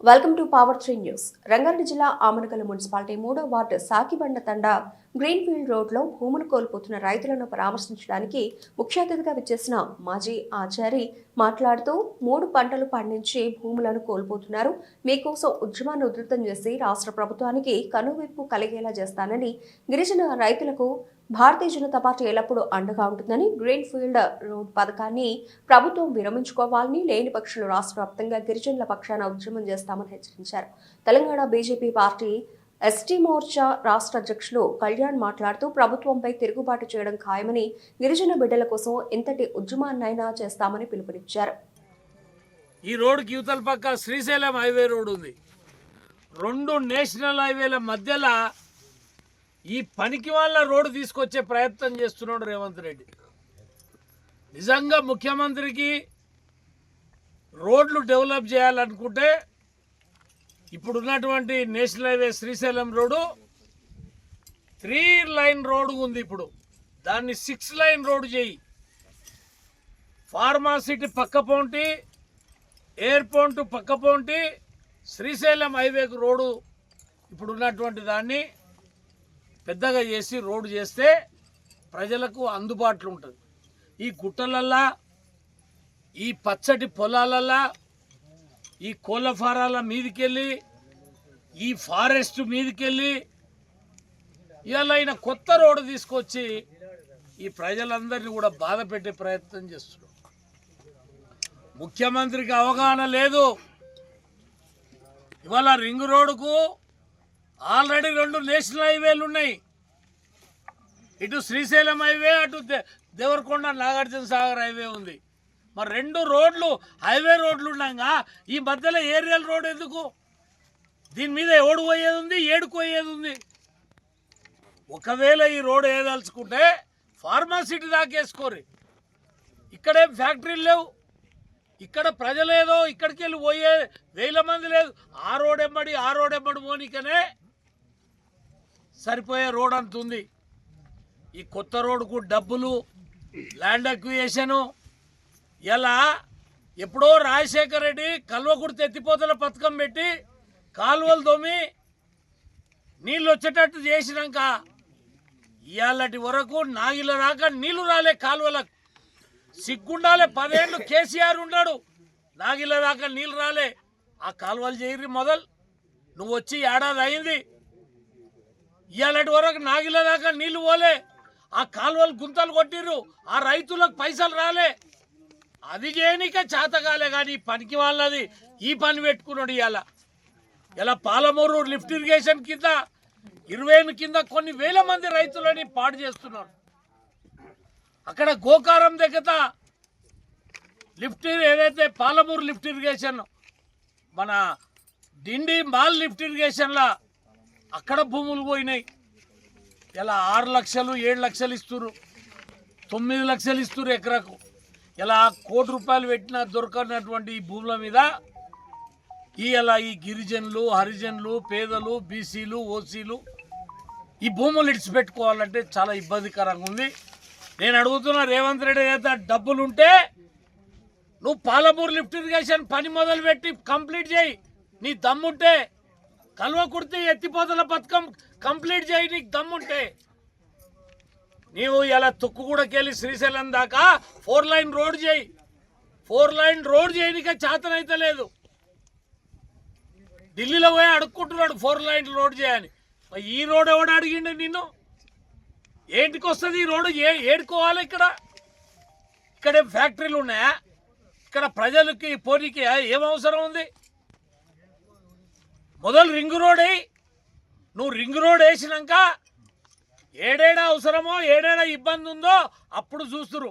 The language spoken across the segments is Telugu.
Welcome to power three news Rangareddy జిల్లా ఆమనకల్ మున్సిపాలిటీ మూడో వార్డు సాకిబండ తండ గ్రీన్ఫీల్డ్ రోడ్లో భూములు కోల్పోతున్న రైతులను పరామర్శించడానికి ముఖ్య అతిథిగా విచ్చేసిన మాజీ ఆచారి మాట్లాడుతూ మూడు పంటలు పండించి భూములను కోల్పోతున్నారు. మీకోసం ఉద్యమాన్ని ఉధృతం చేసి రాష్ట్ర ప్రభుత్వానికి కనువిప్పు కలిగేలా చేస్తానని గిరిజన రైతులకు భారతీయ జనతా పార్టీ ఎల్లప్పుడూ అండగా ఉంటుందని గ్రీన్ ఫీల్డ్ రోడ్ పథకాన్ని ప్రభుత్వం విరమించుకోవాలని లేని పక్షులు రాష్ట్ర వ్యాప్తంగా గిరిజనుల పక్షాన ఉద్యమం చేస్తామని హెచ్చరించారు. Telangana BJP party ST Morcha రాష్ట్ర అధ్యక్షులు కళ్యాణ్ మాట్లాడుతూ ప్రభుత్వంపై తిరుగుబాటు చేయడం ఖాయమని గిరిజన బిడ్డల కోసం ఎంతటి ఉద్యమాన్నైనా చేస్తామని పిలుపునిచ్చారు. ఈ రోడ్డుకి యువతల పక్క శ్రీశైలం హైవే రోడ్ ఉంది. రెండు నేషనల్ హైవేల మధ్యలో ఈ పనికి వాళ్ళ రోడ్డు తీసుకొచ్చే ప్రయత్నం చేస్తున్నాడు రేవంత్ రెడ్డి. నిజంగా ముఖ్యమంత్రికి రోడ్లు డెవలప్ చేయాలనుకుంటే ఇప్పుడున్నటువంటి national highway Srisailam road three line road ఉంది ఇప్పుడు. దాన్ని సిక్స్ లైన్ రోడ్డు చేయి. ఫార్మాసిటీ పక్క పోంటి ఎయిర్పోర్ట్ పక్క పోంటి శ్రీశైలం హైవేకు రోడ్డు ఇప్పుడు ఉన్నటువంటి దాన్ని పెద్దగా చేసి రోడ్డు చేస్తే ప్రజలకు అందుబాటులో ఉంటుంది. ఈ గుట్టలల్లా ఈ పచ్చటి పొలాలల్లా ఈ కోళ్ళ ఫారాల మీదకెళ్ళి ఈ ఫారెస్ట్ మీదకెళ్ళి ఇవాళ ఆయన కొత్త రోడ్డు తీసుకొచ్చి ఈ ప్రజలందరినీ కూడా బాధ పెట్టే ప్రయత్నం చేస్తున్నాడు. ముఖ్యమంత్రికి అవగాహన లేదు. ఇవాళ రింగ్ రోడ్డుకు ఆల్రెడీ రెండు నేషనల్ హైవేలు ఉన్నాయి. ఇటు శ్రీశైలం హైవే అటు దే- దేవరకొండ నాగార్జున సాగర్ హైవే ఉంది. మరి రెండు రోడ్లు హైవే రోడ్లు ఉండగా ఈ మధ్యలో ఏరియల్ రోడ్ ఎందుకు? దీని మీద ఎవడు పోయేది ఉంది? ఏడుకు పోయేది ఉంది. ఒకవేళ ఈ రోడ్ వేయదలుచుకుంటే ఫార్మాసిటీ దాకేసుకోరు ఇక్కడేం ఫ్యాక్టరీలు లేవు. ఇక్కడ ప్రజలేదో ఇక్కడికి వెళ్ళి పోయే వేల మంది లేదు. ఆ రోడ్ ఎమ్మడి ఆ రోడ్ ఎమ్మడి పోనీకనే సరిపోయే రోడ్ అంత ఉంది. ఈ కొత్త రోడ్కు డబ్బులు ల్యాండ్ అక్వియేషను ఇలా ఎప్పుడో రాజశేఖర రెడ్డి కల్వకుర్తి ఎత్తిపోతల పథకం పెట్టి కాలువలు తోమి నీళ్ళు వచ్చేటట్టు చేసినాక ఇవాళటి వరకు నాగిల దాకా నీళ్ళు రాలే కాలువలకు. సిగ్గుండాలే పదేళ్ళు కేసీఆర్ ఉన్నాడు. నాగిల రాక నీళ్ళు రాలే. ఆ కాలువలు చేయరి మొదలు. నువ్వు వచ్చి ఏడాది అయింది. ఇలాంటి వరకు నాగిల దాకా నీళ్ళు పోలే. ఆ కాలువలు గుంతలు కొట్టిర్రు. ఆ రైతులకు పైసలు రాలే. అది చేయనిక చేతకాలే కానీ ఈ పనికి వాళ్ళది. ఈ పని పెట్టుకున్నాడు ఇవాళ ఇలా పాలమూరు లిఫ్ట్ ఇరిగేషన్ కింద ఇరవై కింద కొన్ని వేల మంది రైతులని పాడు చేస్తున్నారు. అక్కడ గోకారం దగ్గర లిఫ్ట్ ఏదైతే పాలమూరు లిఫ్ట్ ఇరిగేషన్ మన డిండి మాల్ లిఫ్ట్ ఇరిగేషన్లో అక్కడ భూములు పోయినాయి. ఇలా ఆరు లక్షలు ఏడు లక్షలు ఇస్తున్నారు తొమ్మిది లక్షలు ఇస్తున్నారు ఎకరాకు. ఇలా కోటి రూపాయలు పెట్టినా దొరకనటువంటి ఈ భూముల మీద ఈ ఇలా ఈ గిరిజనులు హరిజనులు పేదలు బీసీలు ఓసీలు ఈ భూములు ఇడిచిపెట్టుకోవాలంటే చాలా ఇబ్బందికరంగా ఉంది. నేను అడుగుతున్నా రేవంత్ రెడ్డి చేత డబ్బులు ఉంటే నువ్వు పాలమూరు లిఫ్ట్ ఇరిగేషన్ పని మొదలు పెట్టి కంప్లీట్ చేయి. నీ దమ్ముంటే కల్వకుర్తి ఎత్తిపోతల పథకం కంప్లీట్ చేయి నీకు దమ్ముంటే. నీవు ఇలా తుక్కుగూడకెళ్ళి శ్రీశైలం దాకా ఫోర్ లైన్ రోడ్ చేయి. ఫోర్ లైన్ రోడ్ చేయనిక చేతనైతే లేదు. ఢిల్లీలో పోయి అడుక్కుంటున్నాడు ఫోర్ లైన్ రోడ్ చేయని. ఈ రోడ్ ఎవడు అడిగిండు నిన్ను? ఏంటికి వస్తుంది ఈ రోడ్డు ఏ ఏడుకోవాలి ఇక్కడ? ఇక్కడ ఫ్యాక్టరీలు ఉన్నాయా? ఇక్కడ ప్రజలకి పోనీకి ఏం అవసరం ఉంది? మొదలు రింగ్ రోడ్ వేయి నువ్వు రింగ్ రోడ్ వేసినాక ఏడేడా అవసరమో ఏడేడా ఇబ్బంది ఉందో అప్పుడు చూస్తురు.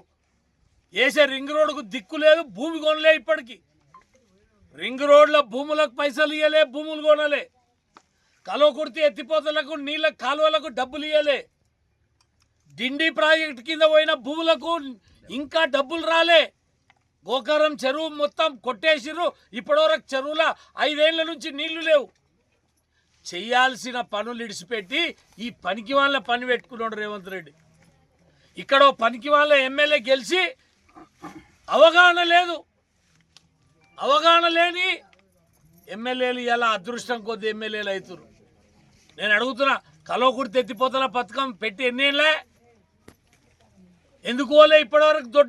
వేసే రింగ్ రోడ్కు దిక్కు లేదు భూమి కొనలే ఇప్పటికి. రింగ్ రోడ్ల భూములకు పైసలు ఇవ్వలే భూములు కొనలే. కలవకుర్తి ఎత్తిపోతలకు నీళ్ళ కాలువలకు డబ్బులు ఇవ్వలే డిండి ప్రాజెక్ట్ కింద పోయిన భూములకు ఇంకా డబ్బులు రాలే. గోకారం చెరువు మొత్తం కొట్టేసిర్రు. ఇప్పటివరకు చెరువుల ఐదేళ్ళ నుంచి నీళ్ళు లేవు. చేయాల్సిన పనులు ఇడిచిపెట్టి ఈ పనికి వాళ్ళ పని పెట్టుకున్నాడు రేవంత్ రెడ్డి. ఇక్కడ పనికి వాళ్ళ ఎమ్మెల్యే గెలిచి అవగాహన లేదు. అవగాహన లేని ఎమ్మెల్యేలు ఇలా అదృష్టం కొద్ది ఎమ్మెల్యేలు అవుతున్నారు నేను అడుగుతున్నా కలవకుడి ఎత్తిపోతల పథకం పెట్టి ఎన్నేళ్ళే ఎందుకు పోలే ఇప్పటివరకు దొడ్ల